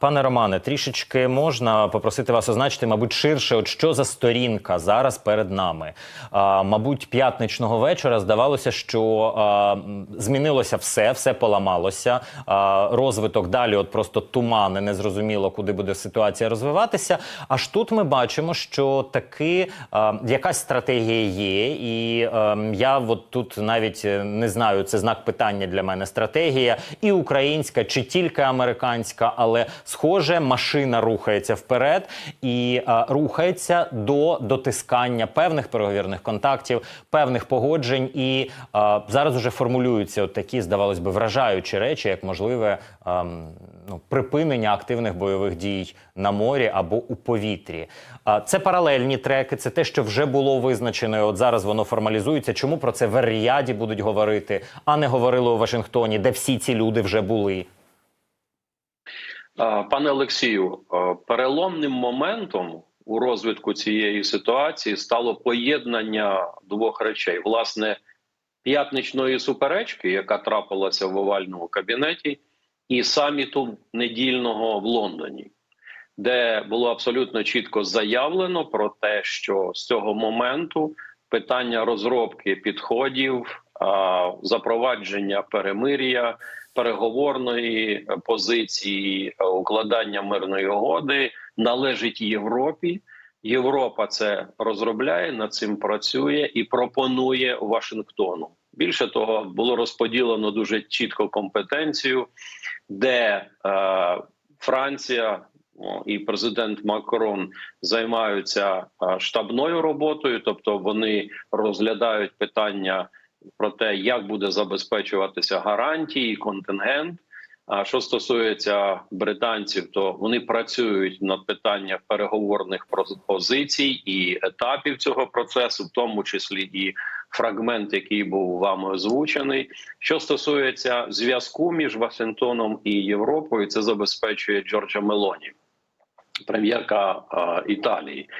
Пане Романе, трішечки можна попросити вас означити, мабуть, ширше, от що за сторінка зараз перед нами. А, мабуть, п'ятничного вечора здавалося, що а, змінилося все, все поламалося. А, розвиток далі, от просто тумани, незрозуміло, куди буде ситуація розвиватися. Аж тут ми бачимо, що таки а, якась стратегія є, і а, я от тут навіть е, не знаю, це знак питання для мене. Стратегія і українська, чи тільки американська, але схоже, машина рухається вперед і а, рухається до дотискання певних переговірних контактів, певних погоджень. І а, зараз уже формулюються от такі, здавалось би, вражаючі речі, як можливе а, ну, припинення активних бойових дій на морі або у повітрі. А, це паралельні треки, це те, що вже було визначено. і От зараз воно формалізується. Чому про це в Ріаді будуть говорити, а не говорили у Вашингтоні, де всі ці люди вже були? Пане Олексію, переломним моментом у розвитку цієї ситуації стало поєднання двох речей: власне, п'ятничної суперечки, яка трапилася в овальному кабінеті, і саміту недільного в Лондоні, де було абсолютно чітко заявлено про те, що з цього моменту питання розробки підходів, запровадження перемир'я, переговорної позиції укладання мирної угоди належить Європі. Європа це розробляє, над цим працює і пропонує Вашингтону. Більше того, було розподілено дуже чітко компетенцію, де е, Франція і президент Макрон займаються е, штабною роботою, тобто вони розглядають питання про те, як буде забезпечуватися гарантії, контингент. А що стосується британців, то вони працюють над питанням переговорних позицій і етапів цього процесу, в тому числі і фрагмент, який був вами озвучений. Що стосується зв'язку між Вашингтоном і Європою, це забезпечує Джорджа Мелоні. Прем'єрка Італії,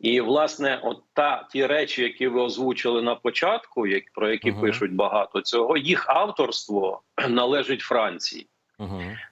і власне, от та ті речі, які ви озвучили на початку, як про які Мгм. пишуть багато цього, їх авторство належить Франції.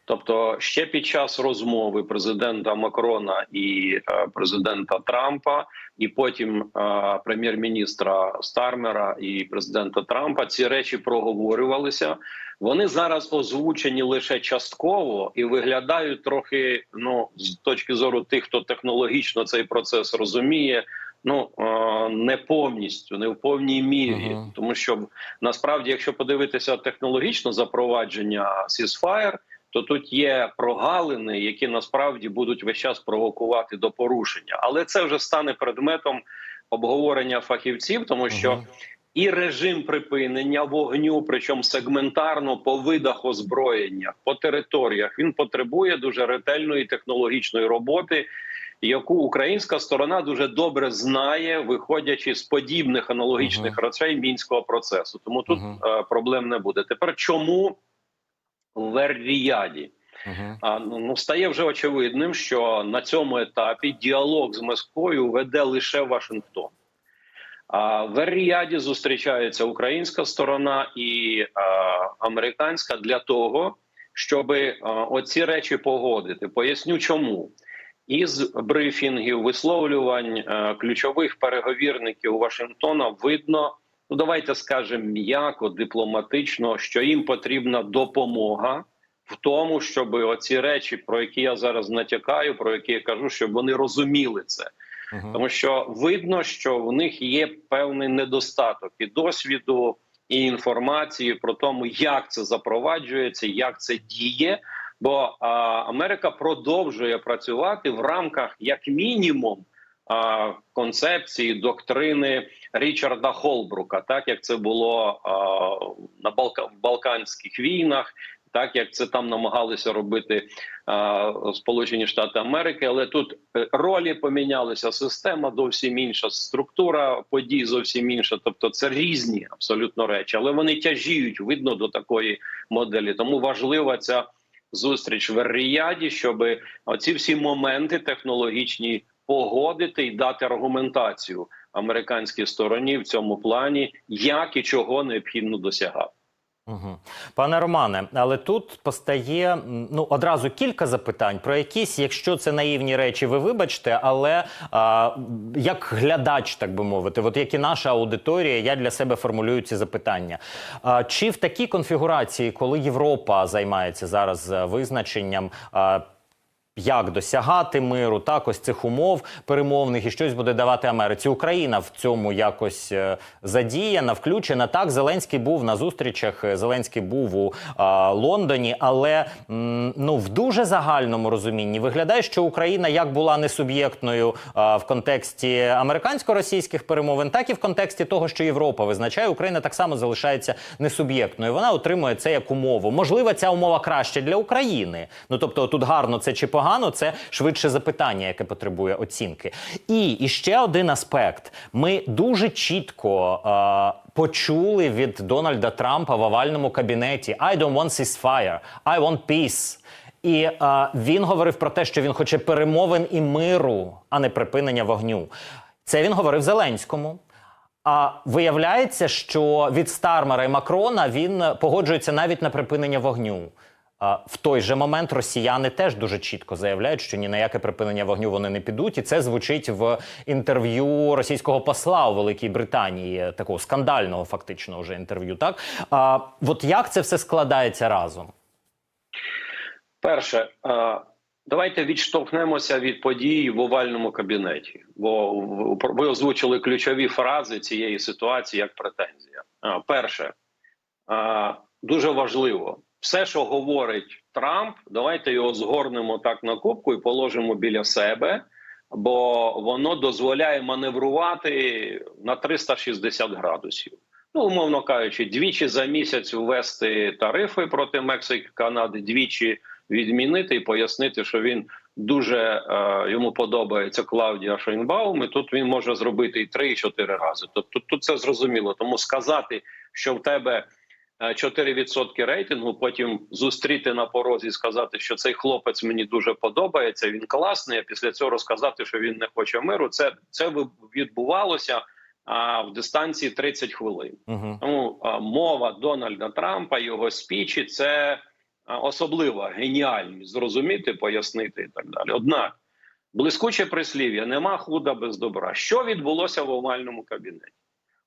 Тобто, ще під час розмови президента Макрона і е, президента Трампа, і потім е, прем'єр-міністра Стармера і президента Трампа ці речі проговорювалися. Вони зараз озвучені лише частково і виглядають трохи. Ну з точки зору тих, хто технологічно цей процес розуміє. Ну е, не повністю, не в повній мірі, Ага. тому що насправді, якщо подивитися технологічно запровадження Ceasefire, то тут є прогалини, які насправді будуть весь час провокувати до порушення, але це вже стане предметом обговорення фахівців, тому що Ага. і режим припинення вогню, причому сегментарно по видах озброєння по територіях, він потребує дуже ретельної технологічної роботи. Яку українська сторона дуже добре знає, виходячи з подібних аналогічних речей мінського процесу, тому тут Мгм. е, проблем не буде. Тепер чому в Ер-Ріяді? Угу. А ну стає вже очевидним, що на цьому етапі діалог з Москвою веде лише Вашингтон. А в Ер-Ріяді зустрічається українська сторона і а, американська для того, щоб оці речі погодити. Поясню, чому із брифінгів, висловлювань е, ключових переговірників Вашингтона видно. Ну, давайте скажемо м'яко, дипломатично, що їм потрібна допомога в тому, щоб оці речі, про які я зараз натякаю, про які я кажу, щоб вони розуміли це. Угу. Тому що видно, що в них є певний недостаток і досвіду, і інформації про тому, як це запроваджується, як це діє. Бо а, Америка продовжує працювати в рамках, як мінімум, а, концепції доктрини Річарда Холбрука, так як це було а, на Балка в Балканських війнах, так як це там намагалися робити а, Сполучені Штати Америки, але тут е, ролі помінялися, система зовсім інша, структура подій зовсім інша. Тобто, це різні абсолютно речі, але вони тяжіють видно до такої моделі. Тому важлива ця зустріч в Ріяді, щоб оці всі моменти технологічні погодити і дати аргументацію американській стороні в цьому плані, як і чого необхідно досягати. Угу. Пане Романе, але тут постає ну одразу кілька запитань про якісь, якщо це наївні речі, ви вибачте, але а, як глядач, так би мовити, от як і наша аудиторія, я для себе формулюю ці запитання. А, чи в такій конфігурації, коли Європа займається зараз е, визначенням? А, як досягати миру, так ось цих умов перемовних і щось буде давати Америці. Україна в цьому якось е, задіяна, включена. Так, Зеленський був на зустрічах. е, Зеленський був у е, Лондоні, але м, ну в дуже загальному розумінні виглядає, що Україна як була не суб'єктною е, в контексті американсько-російських перемовин, так і в контексті того, що Європа визначає, Україна так само залишається несуб'єктною. Вона отримує це як умову. Можливо, ця умова краще для України. Ну тобто, тут гарно це чи погано, це швидше запитання, яке потребує оцінки. І, і ще один аспект: ми дуже чітко. е, Почули від Дональда Трампа в овальному кабінеті I don't want ceasefire, I want peace. І е, він говорив про те, що він хоче перемовин і миру, а не припинення вогню. Це він говорив Зеленському. А виявляється, що від Стармера і Макрона він погоджується навіть на припинення вогню. В той же момент росіяни теж дуже чітко заявляють, що ні на яке припинення вогню вони не підуть, і це звучить в інтерв'ю російського посла у Великій Британії, такого скандального, фактично, вже інтерв'ю. Так а от як це все складається разом? Перше, давайте відштовхнемося від подій в овальному кабінеті, бо ви озвучили ключові фрази цієї ситуації як претензія. Перше, дуже важливо, все, що говорить Трамп, давайте його згорнемо так на кубку і положимо біля себе, бо воно дозволяє маневрувати на 360 градусів. Ну, умовно кажучи, двічі за місяць ввести тарифи проти Мексики, Канади, двічі відмінити і пояснити, що він дуже е, йому подобається Клаудія Шейнбаум, і тут він може зробити і три, і чотири рази. Тобто тут це зрозуміло. Тому сказати, що в тебе 4% рейтингу, потім зустріти на порозі, і сказати, що цей хлопець мені дуже подобається. Він класний. А після цього розказати, що він не хоче миру. Це це відбувалося а, в дистанції 30 хвилин. Угу. Тому а, мова Дональда Трампа, його спічі це а, особлива геніальність зрозуміти, пояснити і так далі. Однак блискуче прислів'я нема худа без добра. Що відбулося в овальному кабінеті?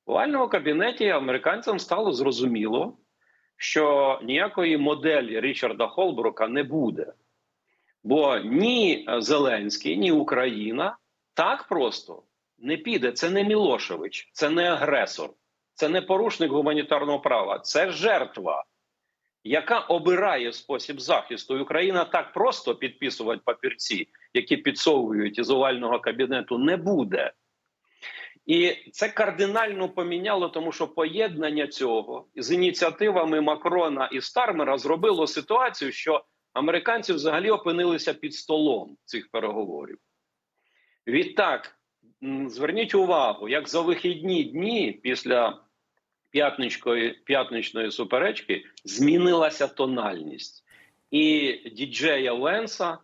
В овальному кабінеті американцям стало зрозуміло, що ніякої моделі Річарда Холбрука не буде. Бо ні Зеленський, ні Україна так просто не піде. Це не Мілошевич, це не агресор, це не порушник гуманітарного права, це жертва, яка обирає спосіб захисту. Україна так просто підписувати папірці, які підсовують із овального кабінету, не буде. І це кардинально поміняло, тому що поєднання цього з ініціативами Макрона і Стармера зробило ситуацію, що американці взагалі опинилися під столом цих переговорів. Відтак, зверніть увагу, як за вихідні дні після п'ятничної, суперечки змінилася тональність і діджея Ленса,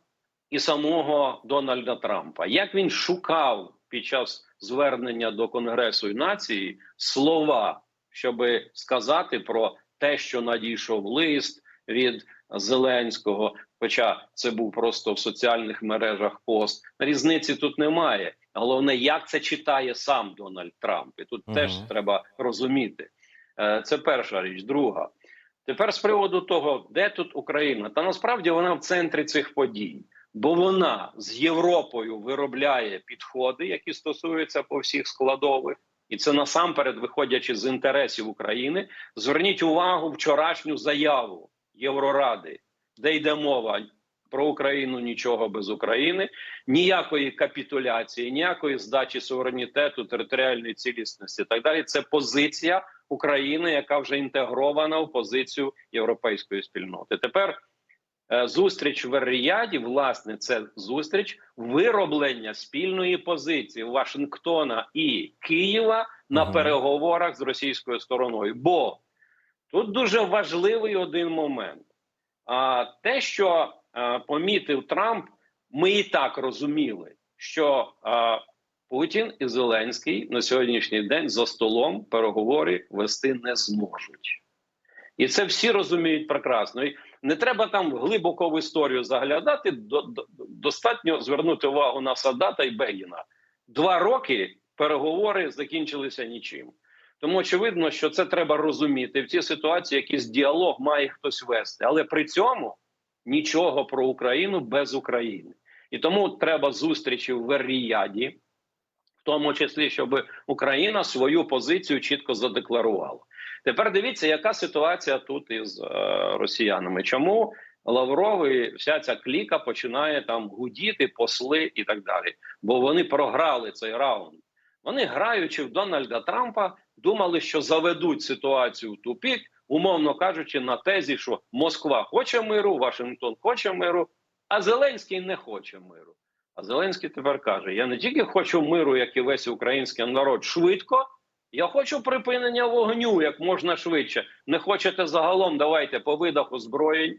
і самого Дональда Трампа. Як він шукав під час звернення до Конгресу і нації слова, щоб сказати про те, що надійшов лист від Зеленського. Хоча це був просто в соціальних мережах пост. Різниці тут немає. Головне, як це читає сам Дональд Трамп. І тут Мгм. теж треба розуміти. Е, Це перша річ. Друга. Тепер з приводу того, де тут Україна, та насправді вона в центрі цих подій, бо вона з Європою виробляє підходи, які стосуються по всіх складових, і це насамперед, виходячи з інтересів України. Зверніть увагу вчорашню заяву Євроради, де йде мова про Україну нічого без України, ніякої капітуляції, ніякої здачі суверенітету, територіальної цілісності. Так далі, це позиція України, яка вже інтегрована в позицію європейської спільноти. Тепер зустріч в Ріяді, власне, це зустріч вироблення спільної позиції Вашингтона і Києва на Мгм. переговорах з російською стороною. Бо тут дуже важливий один момент. А те, що е, помітив Трамп, ми і так розуміли, що е, Путін і Зеленський на сьогоднішній день за столом переговори вести не зможуть. І це всі розуміють прекрасно. Не треба там глибоко в історію заглядати. До, достатньо звернути увагу на Садата і Бегіна. Два роки переговори закінчилися нічим. Тому очевидно, що це треба розуміти в цій ситуації. Якийсь діалог має хтось вести, але при цьому нічого про Україну без України. І тому треба зустрічі в Верріяді, в тому числі, щоб Україна свою позицію чітко задекларувала. Тепер дивіться, яка ситуація тут із е, росіянами. Чому Лавров і вся ця кліка починає там гудіти, посли і так далі? Бо вони програли цей раунд. Вони, граючи в Дональда Трампа, думали, що заведуть ситуацію в тупік, умовно кажучи, на тезі, що Москва хоче миру, Вашингтон хоче миру, а Зеленський не хоче миру. Зеленський тепер каже: Я не тільки хочу миру, як і весь український народ, швидко. Я хочу припинення вогню як можна швидше. Не хочете загалом, давайте по видах озброєнь,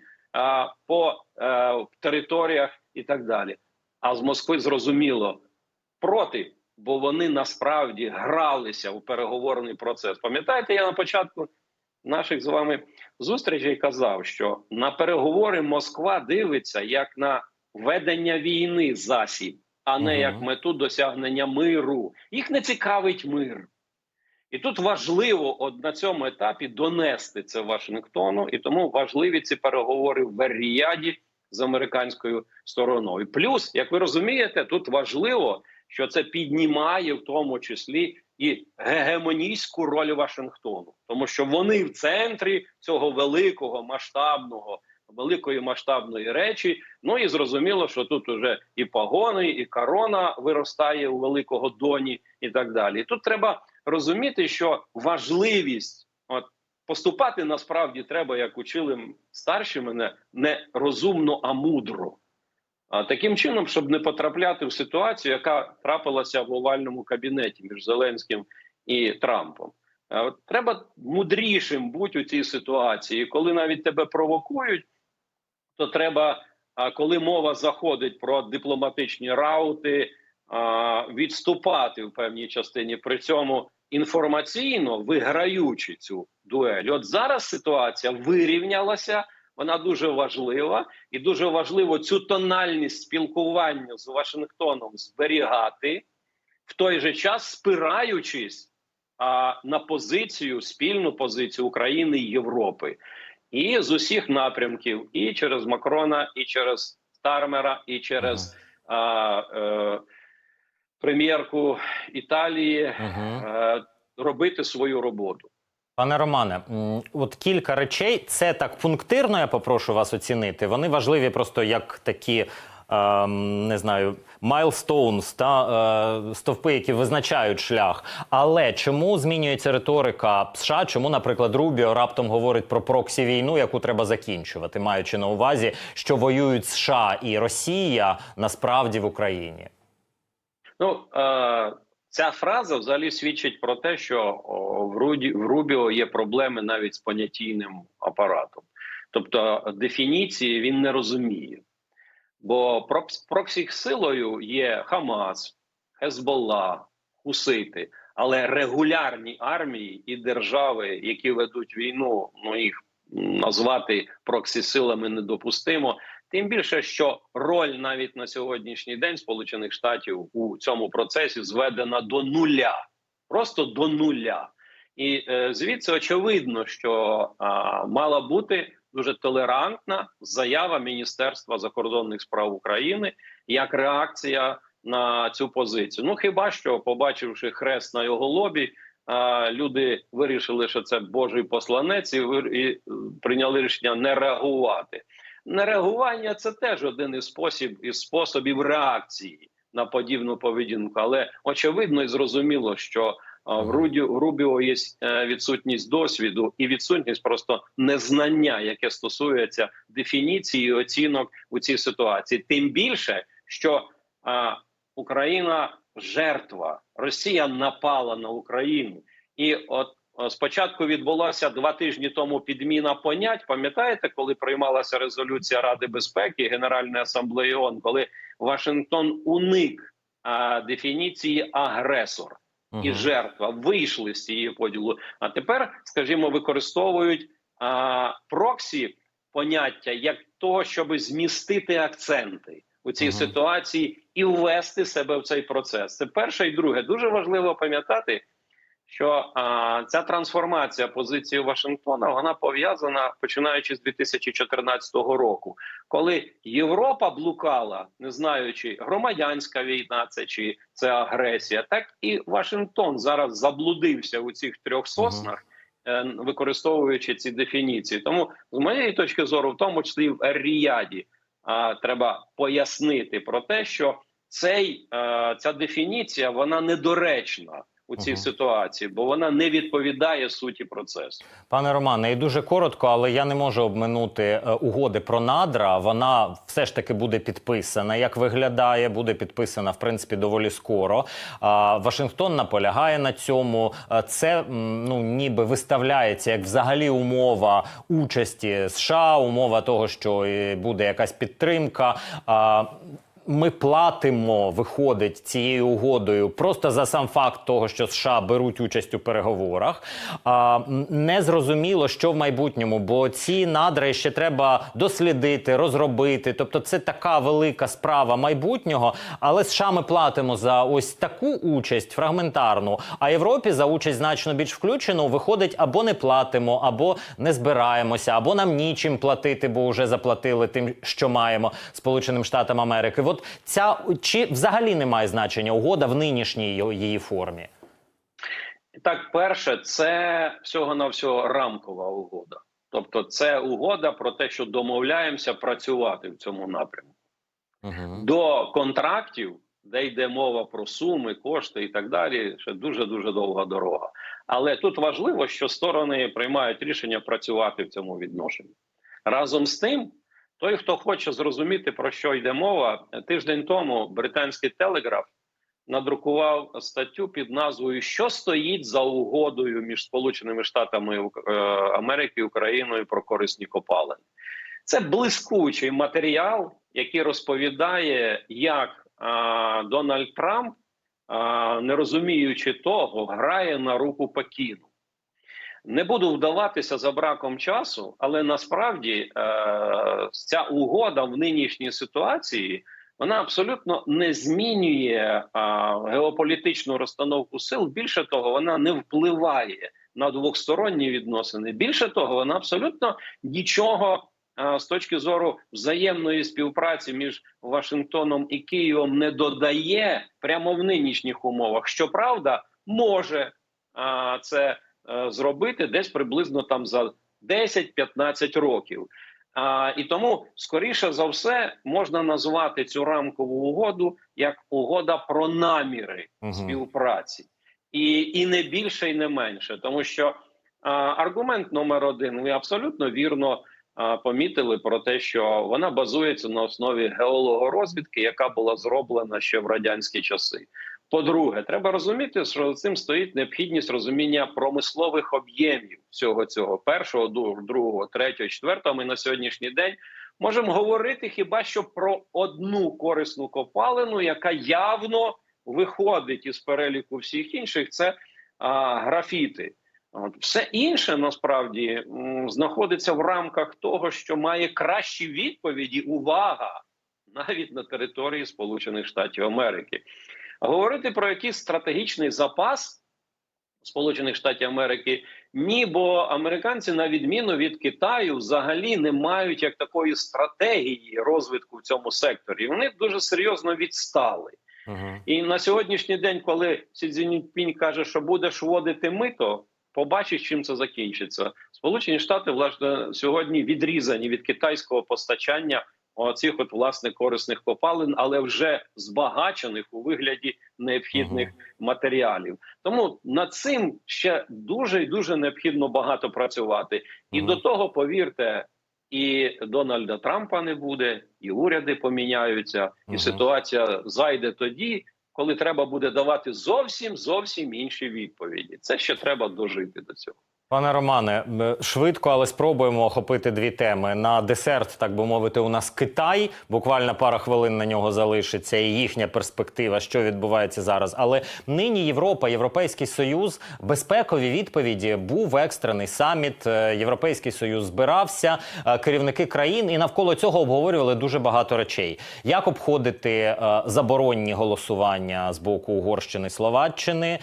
по е, територіях і так далі. А з Москви зрозуміло проти, бо вони насправді гралися у переговорний процес. Пам'ятаєте, я на початку наших з вами зустрічей казав, що на переговори Москва дивиться як на ведення війни засіб, а не як мету досягнення миру. Їх не цікавить мир. І тут важливо от на цьому етапі донести це Вашингтону, і тому важливі ці переговори в Ріяді з американською стороною. Плюс, як ви розумієте, тут важливо, що це піднімає в тому числі і гегемонійську роль Вашингтону, тому що вони в центрі цього великого масштабного. Великої масштабної речі, ну і зрозуміло, що тут уже і погони, і корона виростає у великого доні, і так далі. Тут треба розуміти, що важливість от поступати насправді треба, як учили старші мене, не розумно, а мудро. Таким чином, щоб не потрапляти в ситуацію, яка трапилася в овальному кабінеті між Зеленським і Трампом. Треба мудрішим бути у цій ситуації. Коли навіть тебе провокують, то треба, коли мова заходить про дипломатичні раути, відступати в певній частині, при цьому інформаційно виграючи цю дуель. От зараз ситуація вирівнялася. Вона дуже важлива, і дуже важливо цю тональність спілкування з Вашингтоном зберігати в той же час, спираючись а, на позицію, спільну позицію України і Європи, і з усіх напрямків, і через Макрона, і через Стармера, і через а, е, прем'єрку Італії Угу. е, робити свою роботу. Пане Романе, от кілька речей. Це так пунктирно. Я попрошу вас оцінити. Вони важливі просто як такі. Ем, не знаю, milestones, та е, стовпи, які визначають шлях. Але чому змінюється риторика США? Чому, наприклад, Рубіо раптом говорить про проксі війну, яку треба закінчувати, маючи на увазі, що воюють США і Росія насправді в Україні? Ну е, ця фраза взагалі свідчить про те, що о, в Руді в Рубіо є проблеми навіть з понятійним апаратом, тобто дефініції він не розуміє. Бо прокс- проксі силою є Хамас, Хезболла, Хусити, але регулярні армії і держави, які ведуть війну, ну їх назвати проксі силами недопустимо. Тим більше, що роль навіть на сьогоднішній день Сполучених Штатів у цьому процесі зведена до нуля, просто до нуля. І е, звідси очевидно, що а, мала бути дуже толерантна заява Міністерства закордонних справ України як реакція на цю позицію. Ну хіба що, побачивши хрест на його лобі, люди вирішили, що це Божий посланець, і, е, прийняли рішення не реагувати. Нереагування це теж один із спосіб із способів реакції на подібну поведінку, але очевидно і зрозуміло, що в Рубіо є е, відсутність досвіду і відсутність просто незнання, яке стосується дефініції і оцінок у цій ситуації. Тим більше, що а, Україна жертва, Росія напала на Україну, і от е, спочатку відбулася два тижні тому підміна понять. Пам'ятаєте, коли приймалася резолюція Ради безпеки Генеральної асамблеї ООН, коли Вашингтон уник а, дефініції агресор і жертва вийшли з цієї поділу. А тепер, скажімо, використовують а, проксі поняття як того, щоб змістити акценти у цій угу. ситуації і ввести себе в цей процес. Це перше і друге. Дуже важливо пам'ятати, що а, ця трансформація позиції Вашингтона вона пов'язана починаючи з 2014 року, коли Європа блукала, не знаючи громадянська війна, це чи це агресія, так і Вашингтон зараз заблудився у цих трьох соснах. е, Використовуючи ці дефініції, тому з моєї точки зору, в тому числі в Ер-Ріяді, а, треба пояснити про те, що цей е, ця дефініція вона недоречна у цій Мгм. ситуації, бо вона не відповідає суті процесу. Пане Романе, і дуже коротко, але я не можу обминути е, угоди про надра. Вона все ж таки буде підписана. Як виглядає, буде підписана в принципі доволі скоро. Вашингтон наполягає на цьому. Це ну ніби виставляється як взагалі умова участі США, умова того, що буде якась підтримка. Ми платимо, виходить цією угодою просто за сам факт того, що США беруть участь у переговорах. А, не зрозуміло, що в майбутньому, бо ці надра ще треба дослідити, розробити. Тобто, це така велика справа майбутнього. Але США ми платимо за ось таку участь фрагментарну. А Європі за участь значно більш включену виходить або не платимо, або не збираємося, або нам нічим платити, бо вже заплатили тим, що маємо Сполученим Штатам Америки. От ця чи взагалі не має значення угода в нинішній її- формі? Так, перше, це всього на всього рамкова угода. Тобто, це угода про те, що домовляємося працювати в цьому напрямку. Угу. До контрактів, де йде мова про суми, кошти і так далі, ще дуже дуже довга дорога. Але тут важливо, що сторони приймають рішення працювати в цьому відношенні. Разом з тим, той, хто хоче зрозуміти про що йде мова, тиждень тому британський телеграф надрукував статтю під назвою Що стоїть за угодою між Сполученими Штатами е, Америки і Україною про корисні копалини. Це блискучий матеріал, який розповідає, як а, Дональд Трамп, а, не розуміючи того, грає на руку Пекіну. Не буду вдаватися за браком часу, але насправді е, ця угода в нинішній ситуації вона абсолютно не змінює а, геополітичну розстановку сил. Більше того, вона не впливає на двосторонні відносини. Більше того, вона абсолютно нічого а, з точки зору взаємної співпраці між Вашингтоном і Києвом не додає прямо в нинішніх умовах. Щоправда, може а, це е, зробити десь приблизно там за 10-15 років. А, і тому, скоріше за все, можна назвати цю рамкову угоду як угода про наміри Мгм. співпраці, і, і не більше, і не менше, тому що а, аргумент номер один, ви абсолютно вірно а, помітили про те, що вона базується на основі геологорозвідки, яка була зроблена ще в радянські часи. По-друге, треба розуміти, що за цим стоїть необхідність розуміння промислових об'ємів всього цього першого, другого, третього, четвертого. Ми на сьогоднішній день можемо говорити хіба що про одну корисну копалину, яка явно виходить із переліку всіх інших. Це а, графіти. От все інше насправді знаходиться в рамках того, що має кращі відповіді. Увага навіть на території Сполучених Штатів Америки. Говорити про якийсь стратегічний запас Сполучених Штатів Америки ні, бо американці, на відміну від Китаю, взагалі не мають як такої стратегії розвитку в цьому секторі. Вони дуже серйозно відстали. Угу. І на сьогоднішній день, коли Сі Цзіньпінь каже, що будеш вводити мито, побачиш, чим це закінчиться. Сполучені Штати власне сьогодні відрізані від китайського постачання оцих от власне корисних копалин, але вже збагачених у вигляді необхідних матеріалів. Тому над цим ще дуже і дуже необхідно багато працювати. І Мгм. до того повірте. І Дональда Трампа не буде, і уряди поміняються, і ситуація зайде тоді, коли треба буде давати зовсім зовсім інші відповіді. Це ще треба дожити до цього. Пане Романе, швидко, але спробуємо охопити дві теми. На десерт, так би мовити, у нас Китай. Буквально пара хвилин на нього залишиться, і їхня перспектива, що відбувається зараз. Але нині Європа, Європейський Союз, безпекові відповіді був екстрений саміт. е, Європейський Союз збирався, е, керівники країн, і навколо цього обговорювали дуже багато речей. Як обходити е, заборонні голосування з боку Угорщини Словаччини?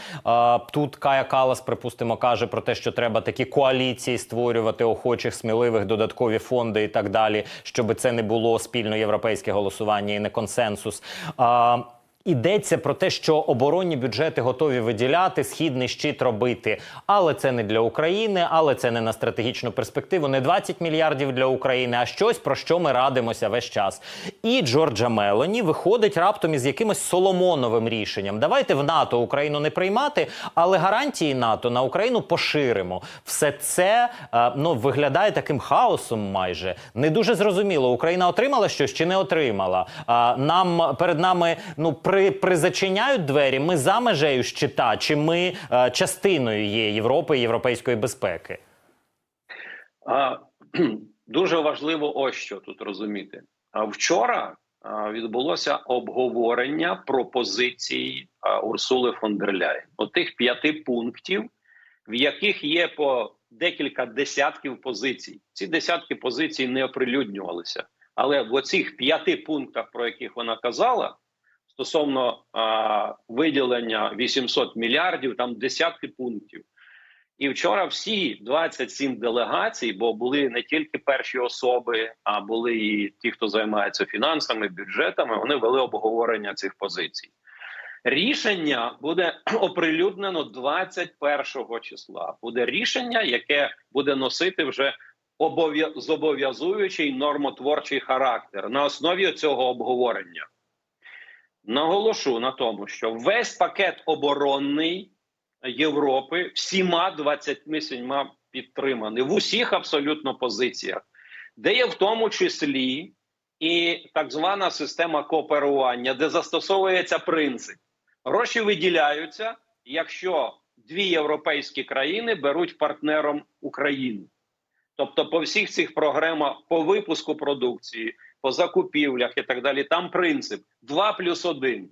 Тут Кая Калас, припустимо, каже про те, що треба такі коаліції створювати охочих, сміливих, додаткові фонди і так далі, щоб це не було спільно європейське голосування і не консенсус. А, Ідеться про те, що оборонні бюджети готові виділяти, східний щит робити, але це не для України, але це не на стратегічну перспективу, не 20 мільярдів для України, а щось про що ми радимося весь час. І Джорджа Мелоні виходить раптом із якимось соломоновим рішенням. Давайте в НАТО Україну не приймати, але гарантії НАТО на Україну поширимо. Все це е, ну виглядає таким хаосом. Майже не дуже зрозуміло. Україна отримала щось чи не отримала. А, нам перед нами ну при призачиняють двері. Ми за межею щита, чи ми е, частиною є Європи і європейської безпеки? А, дуже важливо ось що тут розуміти. А вчора а, відбулося обговорення пропозицій а, Урсули фон дер Ляєн. Отих п'яти пунктів, в яких є по декілька десятків позицій. Ці десятки позицій не оприлюднювалися. Але в оцих п'яти пунктах, про яких вона казала, стосовно а, виділення 800 мільярдів, там десятки пунктів. І вчора всі 27 делегацій, бо були не тільки перші особи, а були і ті, хто займається фінансами, бюджетами. Вони вели обговорення цих позицій. Рішення буде оприлюднено 21 числа. Буде рішення, яке буде носити вже обов'я- зобов'язуючий нормотворчий характер на основі цього обговорення. Наголошу на тому, що весь пакет оборонний Європи всіма 27 підтриманий в усіх абсолютно позиціях, де є в тому числі і так звана система кооперування, де застосовується принцип. Гроші виділяються, якщо дві європейські країни беруть партнером Україну. Тобто, по всіх цих програмах по випуску продукції, по закупівлях і так далі, там принцип 2 плюс 1.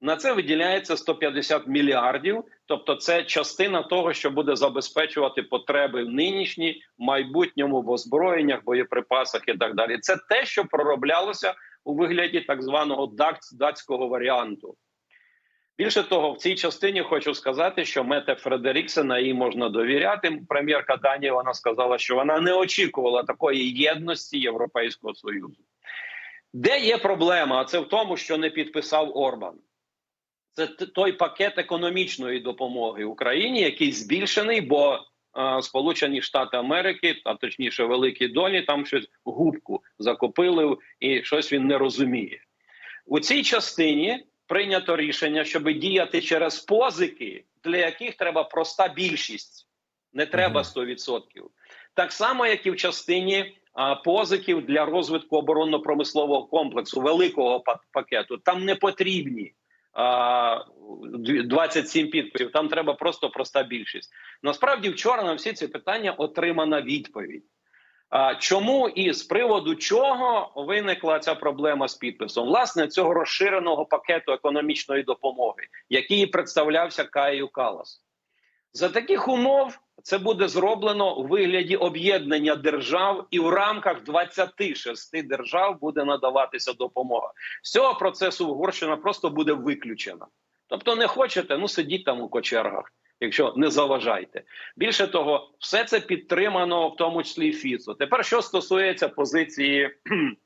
На це виділяється 150 мільярдів. Тобто, це частина того, що буде забезпечувати потреби в нинішній, майбутньому в озброєннях, боєприпасах і так далі. Це те, що пророблялося у вигляді так званого датського варіанту. Більше того, в цій частині хочу сказати, що Мете Фредеріксена їй можна довіряти. Прем'єрка Данії вона сказала, що вона не очікувала такої єдності Європейського союзу. Де є проблема? А це в тому, що не підписав Орбан. Це той пакет економічної допомоги Україні, який збільшений, бо е, Сполучені Штати Америки, а точніше, великі долі, там щось губку закупили, і щось він не розуміє. У цій частині прийнято рішення, щоб діяти через позики, для яких треба проста більшість, не треба 100%. Так само, як і в частині а, позиків для розвитку оборонно-промислового комплексу, великого па- пакету. Там не потрібні а, дві- 27 підписів, там треба просто проста більшість. Насправді, вчора на всі ці питання отримана відповідь. Чому і з приводу чого виникла ця проблема з підписом? Власне, цього розширеного пакету економічної допомоги, який представлявся Каєю Калас. За таких умов це буде зроблено у вигляді об'єднання держав, і в рамках 26 держав буде надаватися допомога. З цього процесу Угорщина просто буде виключена. Тобто, не хочете, ну сидіть там у кочергах, якщо не заважайте. Більше того, все це підтримано, в тому числі Фіцо. Тепер, що стосується позиції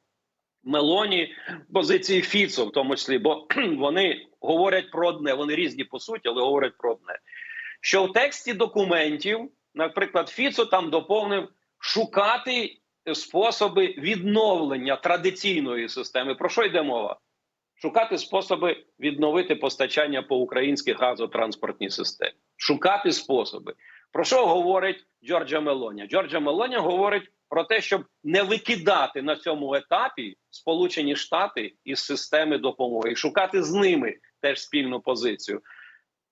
Мелоні, позиції Фіцо, в тому числі, бо вони говорять про одне, вони різні по суті, але говорять про одне. Що в тексті документів, наприклад, Фіцо там доповнив шукати способи відновлення традиційної системи. Про що йде мова? Шукати способи відновити постачання по українській газотранспортній системі, шукати способи. Про що говорить Джорджа Мелоня? Джорджа Мелоня говорить про те, щоб не викидати на цьому етапі Сполучені Штати із системи допомоги, шукати з ними теж спільну позицію.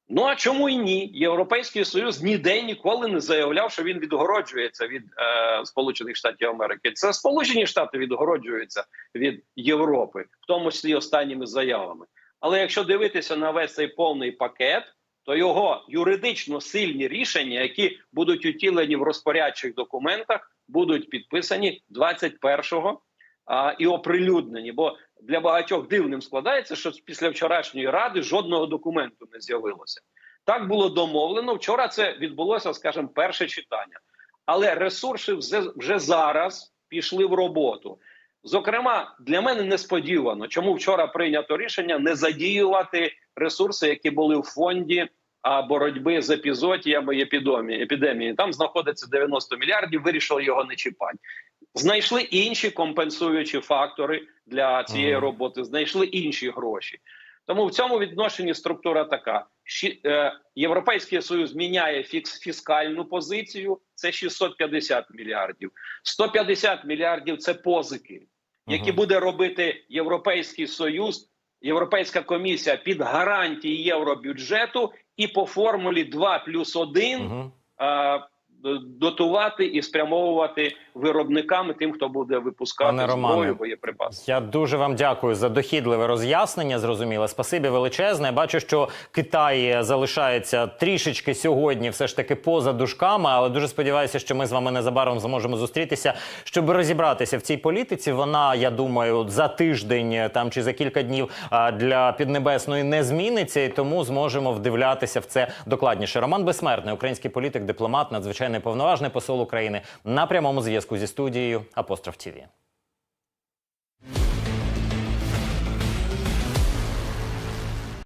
Ну а чому і ні? Європейський Союз ніде ніколи не заявляв, що він відгороджується від е, Сполучених Штатів Америки. Це Сполучені Штати відгороджуються від Європи, в тому числі останніми заявами. Але якщо дивитися на весь цей повний пакет, то його юридично сильні рішення, які будуть утілені в розпорядчих документах, будуть підписані 21-го а, і оприлюднені. Бо для багатьох дивним складається, що після вчорашньої ради жодного документу не з'явилося. Так було домовлено. Вчора це відбулося, скажімо, перше читання, але ресурси вже, зараз пішли в роботу. Зокрема, для мене несподівано, чому вчора прийнято рішення не задіювати ресурси, які були в фонді а, боротьби з епізотіями і епідемії. епідемії. Там знаходиться 90 мільярдів. Вирішили його не чіпати. Знайшли інші компенсуючі фактори для цієї роботи. Знайшли інші гроші. Тому в цьому відношенні структура така: е, Європейський союз міняє фікс фіскальну позицію. Це 650 мільярдів. 150 мільярдів це позики, які буде робити Європейський Союз, Європейська комісія під гарантії євробюджету і по формулі 2 плюс 1 Мгм. Д- дотувати і спрямовувати виробникам тим, хто буде випускати Пане Романе, зброю, боєприпаси. Я дуже вам дякую за дохідливе роз'яснення. Зрозуміло. Спасибі величезне. Бачу, що Китай залишається трішечки сьогодні, все ж таки поза дужками, але дуже сподіваюся, що ми з вами незабаром зможемо зустрітися, щоб розібратися в цій політиці. Вона, я думаю, за тиждень там чи за кілька днів для піднебесної не зміниться, і тому зможемо вдивлятися в це докладніше. Роман Безсмертний, український політик, дипломат, надзвичайний повноважний посол України на прямому зв'язку зі студією Апостроф ТІВІ.